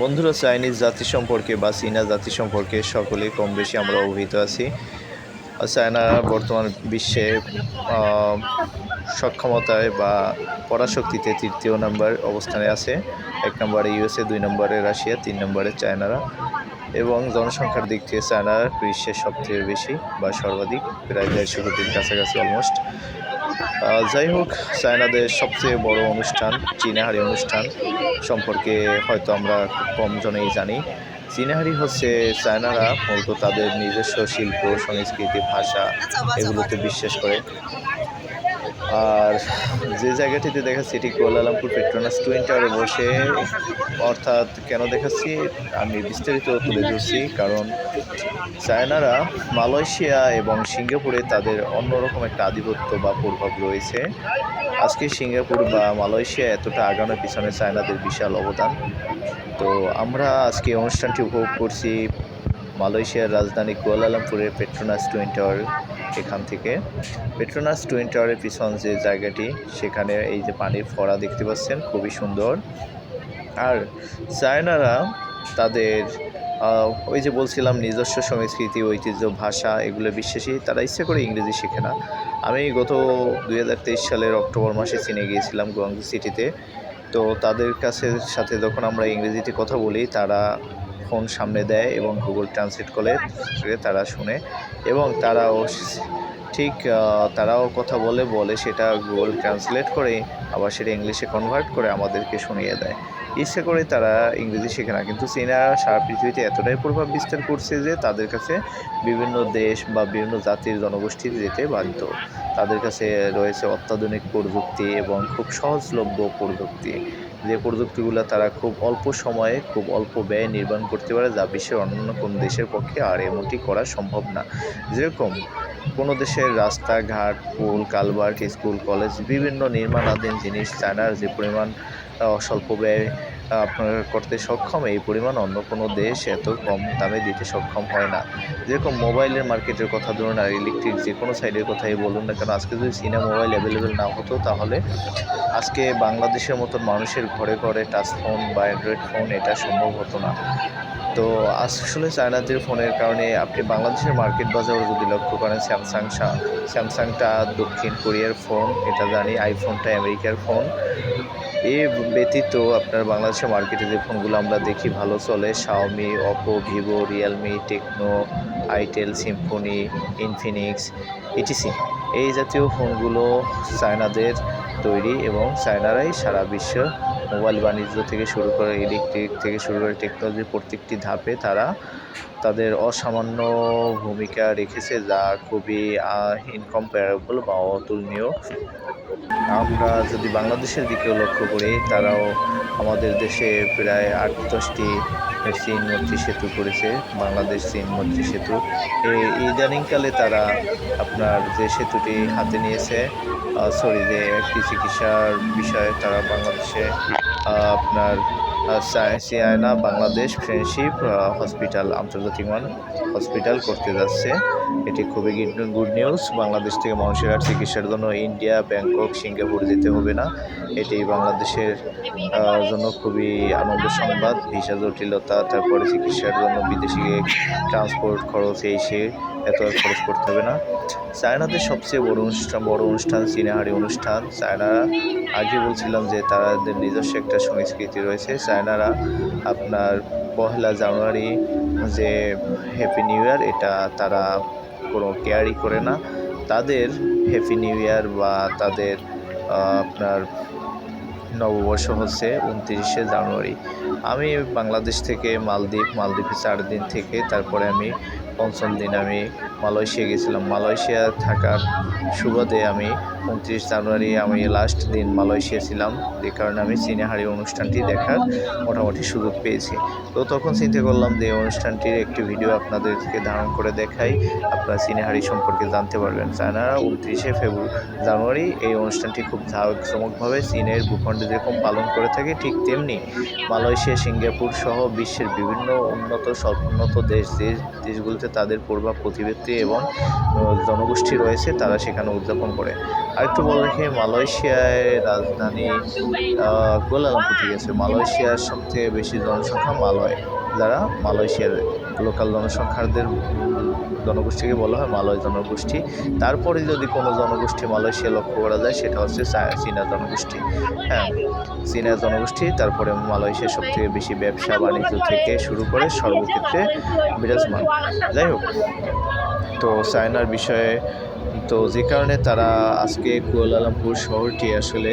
বন্ধুরা, চাইনিজ জাতি সম্পর্কে বা চীনা জাতি সম্পর্কে সকলেই কম বেশি আমরা অবহিত আছি। চায়না বর্তমান বিশ্বে সক্ষমতায় বা পরাশক্তিতে তৃতীয় নম্বর অবস্থানে আছে। এক নম্বরে ইউএসএ, দুই নম্বরে রাশিয়া, তিন নম্বরে চায়নারা। এবং জনসংখ্যার দিক থেকে চায়না বিশ্বের সবথেকে বেশি বা সর্বাধিক, প্রায় দেড়শো কোটির কাছাকাছি অলমোস্ট যাই হোক চায়নাদের সবচেয়ে বড় অনুষ্ঠান চীনাহারি অনুষ্ঠান সম্পর্কে হয়তো আমরা খুব কম জনেই জানি। চীনাহারি হচ্ছে চায়নারা মূলত তাদের নিজস্ব শিল্প সংস্কৃতি ভাষা এগুলোতে বিশ্বাস করে। আর যে জায়গাটিতে দেখাচ্ছি, এটি কোয়ালালামপুর পেট্রোনাস টুইন টাওয়ারে বসে। অর্থাৎ কেন দেখাচ্ছি? আমি বিস্তারিত তুলে ধরছি কারণ চায়নারা মালয়েশিয়া এবং সিঙ্গাপুরে তাদের অন্যরকম একটা আধিপত্য বা প্রভাব রয়েছে। আজকে সিঙ্গাপুর বা মালয়েশিয়া এতটা আগানোর পিছনে চায়নাদের বিশাল অবদান। তো আমরা আজকে অনুষ্ঠানটি উপভোগ করছি মালয়েশিয়ার রাজধানী কুয়ালালামপুরের পেট্রোনাস টুইন টাওয়ার এখান থেকে। পেট্রোনাস টুইন টাওয়ারের পিছন যে জায়গাটি, সেখানে এই যে পানির ফোয়ারা দেখতে পাচ্ছেন, খুবই সুন্দর। আর চায়নারা তাদের ওই যে বলছিলাম, নিজস্ব সংস্কৃতি, ঐতিহ্য, ভাষা, এগুলো বিশ্বাসী, তারা ইচ্ছে করে ইংরেজি শেখে না। আমি গত দুই হাজার তেইশ সালের অক্টোবর মাসে চীনে গিয়েছিলাম গুয়াংজু সিটিতে। তো তাদের কাছে, সাথে যখন আমরা ইংরেজিতে কথা বলি, তারা ফোন সামনে দেয় এবং গুগল ট্রান্সলেট করে তারা শুনে এবং তারাও ঠিক তারাও কথা বলে বলে সেটা গুগল ট্রান্সলেট করে, আবার সেটা ইংলিশে কনভার্ট করে আমাদেরকে শুনিয়ে দেয়। ইচ্ছে করে তারা ইংরেজি শেখে না, কিন্তু চীনা সারা পৃথিবীতে এতটাই প্রভাব বিস্তার করছে যে তাদের কাছে বিভিন্ন দেশ বা বিভিন্ন জাতির জনগোষ্ঠী যেতে বাধ্য। তাদের কাছে রয়েছে অত্যাধুনিক প্রযুক্তি এবং খুব সহজলভ্য প্রযুক্তি। যে প্রযুক্তিগুলো তারা খুব অল্প সময়ে, খুব অল্প ব্যয়ে নির্মাণ করতে পারে যা বিশ্বের অন্যান্য কোনো দেশের পক্ষে আর এমনটি করা সম্ভব না। যেরকম কোনো দেশের রাস্তাঘাট পুল কালভার্ট, স্কুল, কলেজ, বিভিন্ন নির্মাণাধীন জিনিস, চায়নার যে পরিমাণ স্বল্প ব্যয় আপনার করতে সক্ষম। এই পরিমাণ অন্য কোনো দেশ এত কম দামে দিতে সক্ষম হয় না। যেরকম মোবাইলের মার্কেটের কথা ধরুন আর ইলেকট্রিক যে কোনো সাইডের কথাই বলুন না কেন, আজকে যদি চীনা মোবাইল অ্যাভেলেবেল না হতো তাহলে আজকে বাংলাদেশের মতন মানুষের ঘরে ঘরে টাচ ফোন বা অ্যান্ড্রয়েড ফোন এটা সম্ভব হতো না। তো আসলে চায়নাদের ফোনের কারণে আপনি বাংলাদেশের মার্কেট বাজারে যদি লক্ষ্য করেন, স্যামসাং স্যামসাংটা দক্ষিণ কোরিয়ার ফোন, এটা জানি আইফোনটা আমেরিকার ফোন। এ ব্যতীত আপনার বাংলাদেশের মার্কেটে যে ফোনগুলো আমরা দেখি ভালো চলে Xiaomi Oppo Vivo Realme Tecno Itel Symphony Infinix etc এই জাতীয় ফোনগুলো চায়নাদের তৈরি এবং চায়নারাই সারা বিশ্ব মোবাইল বাণিজ্য থেকে শুরু করে ইলেকট্রিক থেকে শুরু করে টেকনোলজির প্রত্যেকটি ধাপে তারা তাদের অসামান্য ভূমিকা রেখেছে যা খুবই ইনকম্পারেবল বা অতুলনীয়। আমরা যদি বাংলাদেশের দিকেও লক্ষ্য করি, তারাও আমাদের দেশে প্রায় আট দশটি চীন মৈত্রী সেতু করেছে, বাংলাদেশ চীন মৈত্রী সেতু। ইদানিংকালে তারা আপনার যে সেতুটি হাতে নিয়েছে সরি যে একটি চিকিৎসার বিষয়ে তারা বাংলাদেশে আপনার সিয়ানা বাংলাদেশ ফ্রেন্ডশিপ হসপিটাল, আন্তর্জাতিক মান হসপিটাল করতে যাচ্ছে। এটি খুবই গুড নিউজ। বাংলাদেশ থেকে মানুষের আর চিকিৎসার জন্য ইন্ডিয়া, ব্যাংকক, সিঙ্গাপুর যেতে হবে না। এটি বাংলাদেশের জন্য খুবই আনন্দ সংবাদ। ভিসা জটিলতা, তারপরে চিকিৎসার জন্য বিদেশি ট্রান্সপোর্ট খরচ এই সে এত খরচ করতে হবে না। চায়নাদের সবচেয়ে বড় অনুষ্ঠান বড় অনুষ্ঠান চীনাহারি অনুষ্ঠান। চায়না আগে বলছিলাম যে তাদের নিজস্ব একটা সংস্কৃতি রয়েছে। চায়নারা আপনার পহেলা জানুয়ারি যে হ্যাপি নিউ ইয়ার এটা তারা কোনো কেয়ারই করে না। তাদের হ্যাপি নিউ ইয়ার বা তাদের আপনার নববর্ষ হচ্ছে উনত্রিশে জানুয়ারি। আমি বাংলাদেশ থেকে মালদ্বীপ, মালদ্বীপে চার দিন থেকে, তারপরে আমি পঞ্চম দিন আমি মালয়েশিয়া গেছিলাম। মালয়েশিয়া থাকার সুবাদে আমি উনত্রিশ জানুয়ারি আমি লাস্ট দিন মালয়েশিয়া ছিলাম। যে কারণে আমি সিনেহারি অনুষ্ঠানটি দেখার মোটামুটি সুযোগ পেয়েছি। তো তখন চিন্তা করলাম যে অনুষ্ঠানটির একটি ভিডিও আপনাদেরকে ধারণ করে দেখাই। আপনারা সিনেহারি সম্পর্কে জানতে পারবেন। চায়নারা উনত্রিশে ফেব্রুয়ারি জানুয়ারি এই অনুষ্ঠানটি খুব ঝাঁকজমকভাবে চীনের ভূখণ্ডে যেরকম পালন করে থাকে, ঠিক তেমনি মালয়েশিয়া, সিঙ্গাপুর সহ বিশ্বের বিভিন্ন উন্নত, স্বল্পোন্নত দেশ যে দেশগুলিতে তাদের প্রভাব প্রতিবেদী এবং জনগোষ্ঠী রয়েছে, তারা সেখানে উদযাপন করে। আরেকটু বলে রাখি মালয়েশিয়ায় রাজধানী আহ, ঠিক আছে। মালয়েশিয়ার সবথেকে বেশি জনসংখ্যা মালয় যারা মালয়েশিয়ার লোকাল জনসংখ্যাদের জনগোষ্ঠীকে বলা হয় মালয় জনগোষ্ঠী। তারপরে যদি কোনো জনগোষ্ঠী মালয়েশিয়া লক্ষ্য করা যায় সেটা হচ্ছে চীনা জনগোষ্ঠী। হ্যাঁ চীনা জনগোষ্ঠী তারপরে মালয়েশিয়ার সব থেকে বেশি ব্যবসা বাণিজ্য থেকে শুরু করে সর্বক্ষেত্রে বিরাজমান। যাই হোক তো চায়নার বিষয়ে তো যে কারণে তারা আজকে কুয়ালালামপুর শহরটি আসলে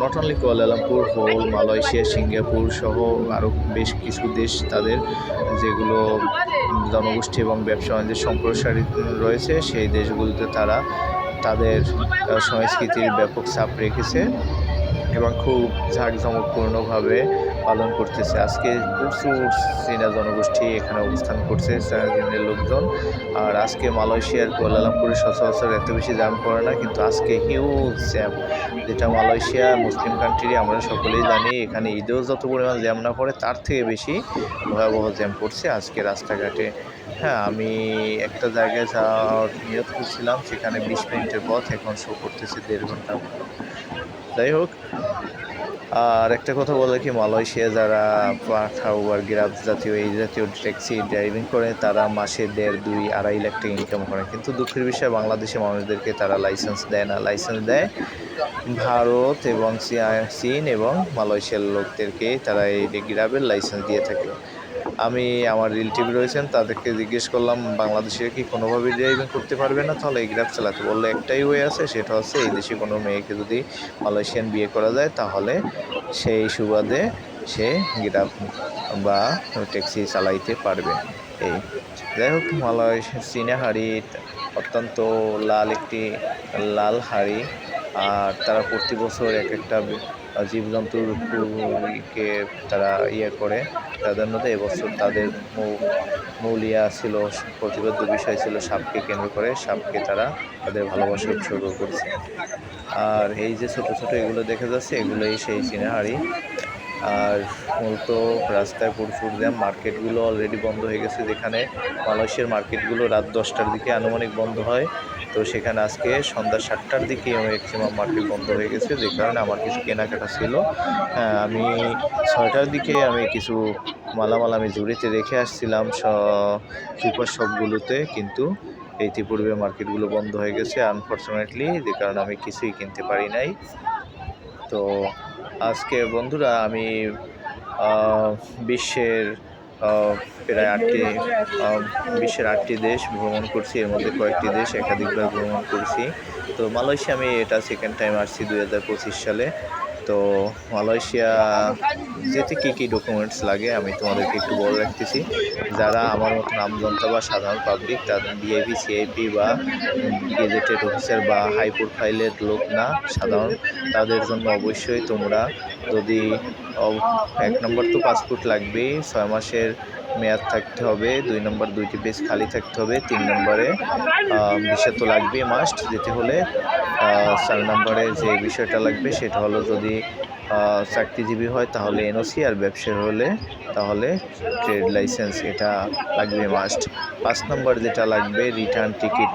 not only Kuala Lumpur, whole, Malaysia, Singapore সহ আরও বেশ কিছু দেশ তাদের যেগুলো জনগোষ্ঠী এবং ব্যবসা বাণিজ্যের সম্প্রসারিত রয়েছে, সেই দেশগুলোতে তারা তাদের সংস্কৃতির ব্যাপক চাপ রেখেছে এবং খুব জাঁকজমকপূর্ণভাবে পালন করতেছে। আজকে প্রচুর চীনা জনগোষ্ঠী এখানে অবস্থান করছে চীনের লোকজন। আর আজকে মালয়েশিয়ার কুয়ালালামপুরে সচরাচর এত বেশি জ্যাম পড়ে না, কিন্তু আজকে হিউজ জ্যাম। যেটা মালয়েশিয়া, মুসলিম কান্ট্রি আমরা সকলেই জানি, এখানে ঈদেও যত পরিমাণ জ্যাম না পড়ে, তার থেকে বেশি ভয়াবহ জ্যাম পড়ছে আজকে রাস্তাঘাটে। হ্যাঁ আমি একটা জায়গায় যাওয়ার নিয়ত করছিলাম, সেখানে বিশ মিনিটের পথ এখন শো করতেছে দেড় ঘণ্টা যাই হোক আর একটা কথা বলে কি মালয়েশিয়া যারা পাঠা উবার গ্রাফ জাতীয়, এই জাতীয় ট্যাক্সি ড্রাইভিং করে, তারা মাসে দেড়, দুই, আড়াই লাখ টাকা ইনকাম করে। কিন্তু দুঃখের বিষয় বাংলাদেশের মানুষদেরকে তারা লাইসেন্স দেয় না। লাইসেন্স দেয় ভারত এবং চীন- এবং মালয়েশিয়ার লোকদেরকে তারা এই গ্রাফের লাইসেন্স দিয়ে থাকে। আমি আমার রিলেটিভ রয়েছেন, তাদেরকে জিজ্ঞেস করলাম বাংলাদেশে কি কোনোভাবে ড্রাইভিং করতে পারবে না? তাহলে এই গ্রাফ চালাতে বললে একটাই ওয়ে আছে, সেটা হচ্ছে এই দেশে কোনো মেয়েকে যদি মালয়েশিয়ান বিয়ে করা যায়, তাহলে সেই সুবাদে সে গ্রাফ বা ট্যাক্সি চালাইতে পারবে। এই। যাই হোক মালয়েশিয়া চীনা হাড়ি অত্যন্ত লাল একটি, লাল হাড়ি, আর তারা প্রতি বছর এক একটা জীবজন্তুর কে তারা ইয়ে করে প্রাধান্য দেয় এবছর তাদের মৌলিয়া ছিল প্রতিবদ্ধ বিষয় ছিল, সাপকে কেন্দ্র করে সাপকে তারা তাদের ভালোবাসা উৎসর্গ করছে। আর এই যে ছোট ছোট এগুলো দেখা যাচ্ছে, এগুলোই সেই চিনাহারি আর মূলত রাস্তায় প্রচুর জ্যাম মার্কেটগুলো অলরেডি বন্ধ হয়ে গেছে যেখানে মালয়েশিয়ার মার্কেটগুলো রাত দশটার দিকে আনুমানিক বন্ধ হয়। তো সেখানে আজকে সন্ধ্যা সাতটার দিকে ম্যাক্সিমাম মার্কেট বন্ধ হয়ে গেছে, যে কারণে আমার কিছু কেনাকাটা ছিল। আমি ছয়টার দিকে আমি কিছু মালামাল আমি জুড়িতে রেখে আসছিলাম সুপার শপগুলোতে, কিন্তু ইতিপূর্বে মার্কেটগুলো বন্ধ হয়ে গেছে। আনফর্চুনেটলি যে কারণে আমি কিছুই কিনতে পারি নাই। তো আজকে বন্ধুরা আমি বিশ্বের প্রায় আটটি বিশ্বের আটটি দেশ ভ্রমণ করছি, এর মধ্যে কয়েকটি দেশ একাধিকবার ভ্রমণ করছি। তো মালয়েশিয়া আমি এটা সেকেন্ড টাইম আসছি দুই হাজার পঁচিশ সালে। তো মালয়েশিয়া যেতে কী কী ডকুমেন্টস লাগে আমি তোমাদেরকে একটু বলে রাখতেছি। যারা আমার নাম আমজনতা বা সাধারণ পাবলিক তাদের বিআইপি সিআইপি বা গেজেটেড অফিসার বা হাই প্রোফাইলের লোক না, সাধারণ, তাদের জন্য অবশ্যই তোমরা যদি এক নম্বর তো পাসপোর্ট লাগবেই, ছয় মাসের মেয়াদ থাকতে হবে, দুই নম্বর দুইটি পেজ খালি থাকতে হবে, তিন নম্বরে বিষয় তো লাগবে মাস্ট যেতে হলে চার নম্বরে যে বিষয়টা লাগবে সেটা হলো যদি চাকরিজীবী হয় তাহলে এনওসি আর ব্যবসায়ী হলে তাহলে ট্রেড লাইসেন্স এটা লাগবে মাস্ট পাঁচ নম্বর যেটা লাগবে রিটার্ন টিকিট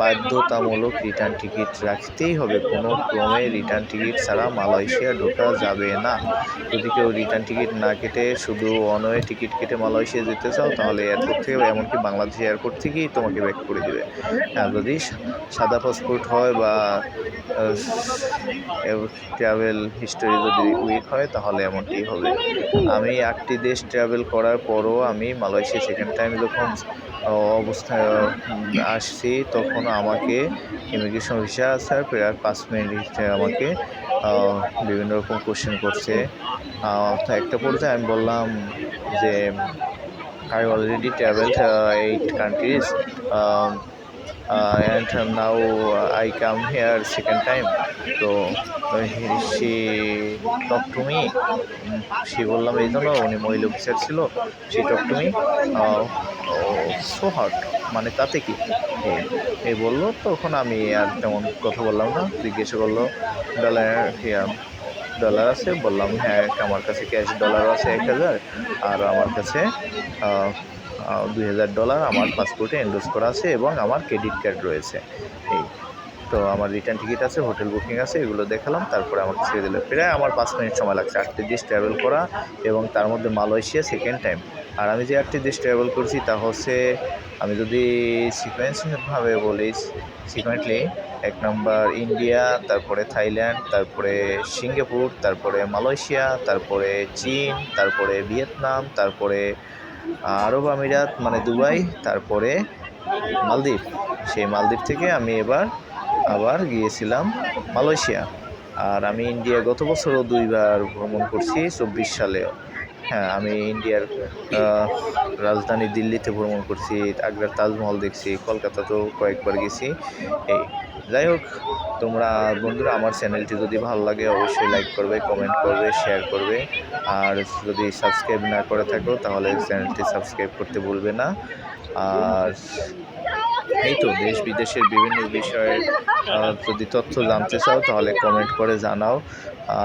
বাধ্যতামূলক রিটার্ন টিকিট রাখতেই হবে। কোনো ক্রমে রিটার্ন টিকিট ছাড়া মালয়েশিয়া ঢোকা যাবে না। যদি কেউ রিটার্ন টিকিট না কেটে শুধু অনওয়ে টিকিট কেটে মালয়েশিয়া যেতে চাও, তাহলে এয়ারপোর্ট থেকে এমনকি বাংলাদেশ এয়ারপোর্ট থেকেই তোমাকে ব্যাক করে দেবে। আর যদি সাদা পাসপোর্ট হয় বা ট্রাভেল হিস্টোরি যদি উইক হয়, তাহলে এমনটি হবে। আমি আটটি দেশ ট্রাভেল করার পরও আমি মালয়েশিয়া সেকেন্ড টাইম যখন অবস্থায় আসছি, তখন আমাকে ইমিগ্রেশন ভিসা স্যার প্রায় পাঁচ মিনিট আমাকে বিভিন্ন রকম কোশ্চেন করছে। একটা পর্যায়ে আমি বললাম যে I already travelled eight countries and now I come here second time তো সে টক টু মি সে বললাম, এই জন্য উনি মহিলা অফিসার ছিল সে talk to me so hot মানে তাতে কি? এই- বলল, তখন আমি আর তেমন কথা বললাম না। জিজ্ঞেস করল ডলার ডলার আছে? বললাম হ্যাঁ আমার কাছে ক্যাশ ডলার আছে এক হাজার, আর আমার কাছে দুই হাজার ডলার আমার পাসপোর্টে এন্ডোজ করা আছে এবং আমার ক্রেডিট কার্ড রয়েছে। এই, তো আমার রিটার্ন টিকিট আছে হোটেল বুকিং আছে, এগুলো দেখালাম, তারপরে আমাকে ছেড়ে দিল। প্রায় আমার পাঁচ মিনিট সময় লাগছে আটটি দেশ ট্রাভেল করা এবং তার মধ্যে মালয়েশিয়া সেকেন্ড টাইম আর আমি যে আটটি দেশ ট্রাভেল করছি তা হচ্ছে, আমি যদি সিকোয়েন্সভাবে বলি সিকোয়েন্টলি এক নম্বর ইন্ডিয়া তারপরে থাইল্যান্ড তারপরে সিঙ্গাপুর তারপরে মালয়েশিয়া তারপরে চীন তারপরে ভিয়েতনাম তারপরে আরব আমিরাত মানে দুবাই, তারপরে মালদ্বীপ। সেই মালদ্বীপ থেকে আমি এবার আবার গিয়েছিলাম মালয়েশিয়া। আর আমি ইন্ডিয়া গত বছরও দুইবার ভ্রমণ করছি, চব্বিশ সালেও। হ্যাঁ আমি ইন্ডিয়ার রাজধানী দিল্লিতে ভ্রমণ করছি, আগ্রার তাজমহল দেখছি কলকাতাতেও কয়েকবার গেছি। এই, যাই হোক, তোমরা বন্ধুরা, আমার চ্যানেলটি যদি ভালো লাগে, অবশ্যই লাইক করবে, কমেন্ট করবে, শেয়ার করবে। আর যদি সাবস্ক্রাইব না করে থাকো, তাহলে চ্যানেলটি সাবস্ক্রাইব করতে ভুলবে না। আর এই তো দেশ বিদেশের বিভিন্ন বিষয়ে যদি তথ্য জানতে চাও তাহলে কমেন্ট করে জানাও।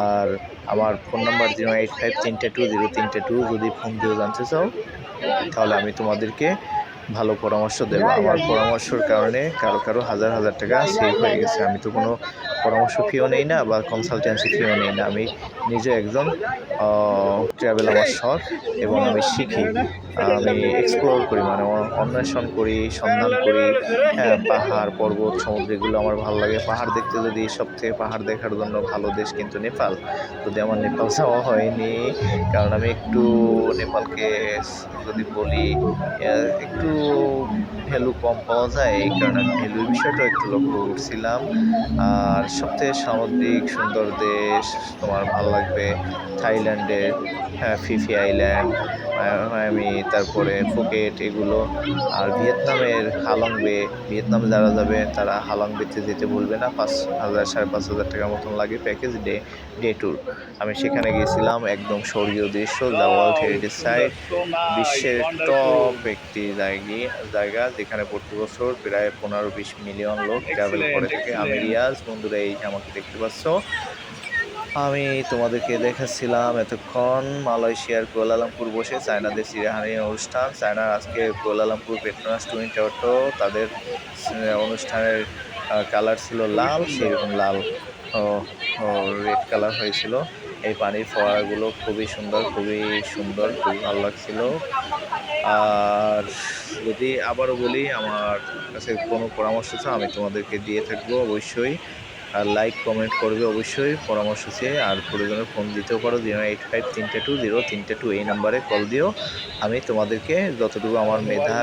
আর আমার phone number zero eight five তিনটে টু জিরো তিনটে টু যদি ফোন দিয়েও জানতে চাও তাহলে আমি তোমাদেরকে ভালো পরামর্শ দেবো। আমার পরামর্শের কারণে কারও কারও হাজার হাজার টাকা সেভ হয়ে গেছে। আমি তো কোনো পরামর্শ ফিও নেই না বা কনসালটেন্সি ফিও নেই না। আমি নিজে একজন ট্রাভেল আমার শখ এবং আমি শিখি। আমি এক্সপ্লোর করি মানে অন্বেষণ করি সন্ধান করি হ্যাঁ পাহাড় পর্বত সমুদ্র এগুলো আমার ভালো লাগে। পাহাড় দেখতে যদি সব থেকে পাহাড় দেখার জন্য ভালো দেশ কিন্তু নেপাল। যদি আমার নেপাল যাওয়া হয়নি কারণ আমি একটু নেপালকে যদি বলি একটু ভ্যালু কম পাওয়া যায় এই কারণে আমি ভ্যালুর বিষয়টা একটু লক্ষ্য করছিলাম। আর সবথেকে সামুদ্রিক সুন্দর দেশ তোমার ভালো লাগবে থাইল্যান্ডের হ্যাঁ ফিফি আইল্যান্ড আমি তারপরে ফুকেট এগুলো। আর ভিয়েতনামের হালং বে ভিয়েতনামে যারা যাবে তারা হালং বেতে যেতে ভুলবে না। পাঁচ হাজার, সাড়ে পাঁচ হাজার টাকার মতন লাগে প্যাকেজ ডে ডে ট্যুর আমি সেখানে গিয়েছিলাম, একদম স্বর্গীয় দৃশ্য দ্য ওয়ার্ল্ড হেরিটেজ সাইট বিশ্বের টপ একটি জায়গা জায়গা যেখানে প্রতি বছর প্রায় পনেরো বিশ মিলিয়ন লোক ট্রাভেল করে থাকে। আমি রিয়াজ, বন্ধুরা, এই আমাকে দেখতে পাচ্ছ। আমি তোমাদেরকে দেখাচ্ছিলাম এতক্ষণ মালয়েশিয়ার কুয়ালালামপুর বসে চায়নাদের চিরাহানি অনুষ্ঠান। চায়নার আজকে কুয়ালালামপুর পেট্রোনাস টুইন টটো, তাদের অনুষ্ঠানের কালার ছিল লাল, সেরকম লাল রেড কালার হয়েছিল। এই পানির ফোয়ারাগুলো খুবই সুন্দর খুবই সুন্দর, খুবই ভালো লাগছিল। আর যদি আবারও বলি, আমার কাছে কোনো পরামর্শ চাও, আমি তোমাদেরকে দিয়ে থাকব অবশ্যই। আর লাইক কমেন্ট করবে অবশ্যই। পরামর্শ চেয়ে আর প্রয়োজনে ফোন দিতেও পারো। জিরো এইট ফাইভ তিনটে টু জিরো তিনটে টু এই নাম্বারে কল দিও। আমি তোমাদেরকে যতটুকু আমার মেধা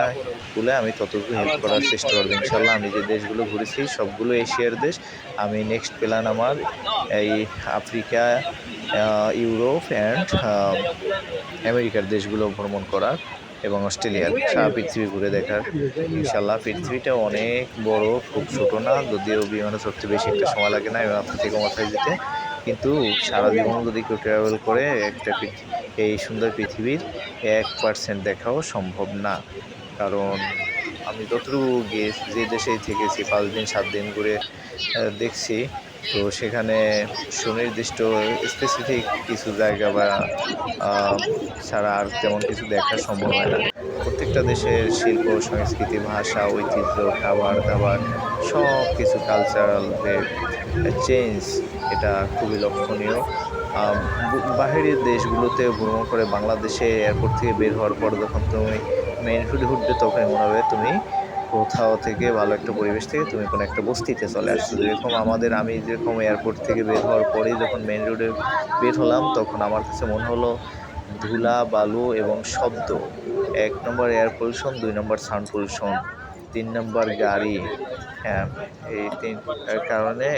বলে আমি ততটুকু হেল্প করার চেষ্টা করব। ইনশাল্লাহ আমি যে দেশগুলো ঘুরেছি, সবগুলো এশিয়ার দেশ। আমি নেক্সট প্ল্যান আমার এই আফ্রিকা ইউরোপ অ্যান্ড আমেরিকার দেশগুলো ভ্রমণ করার। এবং অস্ট্রেলিয়ার সারা পৃথিবী ঘুরে দেখার। ইনশাল্লাহ পৃথিবীটা অনেক বড়, খুব ছোট না, যদিও বিমানে চড়তে বেশি একটা সময় লাগে না এবং আপনার থেকে মাথায় যেতে কিন্তু সারা জীবন যদি কেউ ট্রাভেল করে, একটা এই সুন্দর পৃথিবীর এক পার্সেন্ট দেখাও সম্ভব না। কারণ আমি যতটুকু গিয়ে যে দেশেই থেকেছি, পাঁচ দিন, সাত দিন ঘুরে দেখছি তো সেখানে সুনির্দিষ্ট স্পেসিফিক কিছু জায়গা বা ছাড়া আর তেমন কিছু দেখা সম্ভব হয় না। প্রত্যেকটা দেশের শিল্প, সংস্কৃতি, ভাষা, ঐতিহ্য, খাবার দাবার, সব কিছু কালচারাল চেঞ্জ এটা খুবই লক্ষণীয়। বাহিরের দেশগুলোতে ভ্রমণ করে বাংলাদেশে এয়ারপোর্ট থেকে বের হওয়ার পর যখন তুমি মেইন রোডে উঠবে তখন মনে হবে তুমি কোথাও থেকে ভালো একটা পরিবেশ থেকে তুমি কোনো একটা বস্তিতে চলে আসছো। যেরকম আমাদের, আমি যেরকম এয়ারপোর্ট থেকে বের হওয়ার পরে যখন মেন রোডে বের হলাম, তখন আমার কাছে মনে হলো ধুলা, বালু এবং শব্দ। এক নম্বর এয়ার পলিউশন দুই নম্বর সাউন্ড পলিউশন তিন নম্বর গাড়ি। হ্যাঁ এই তিন কারণে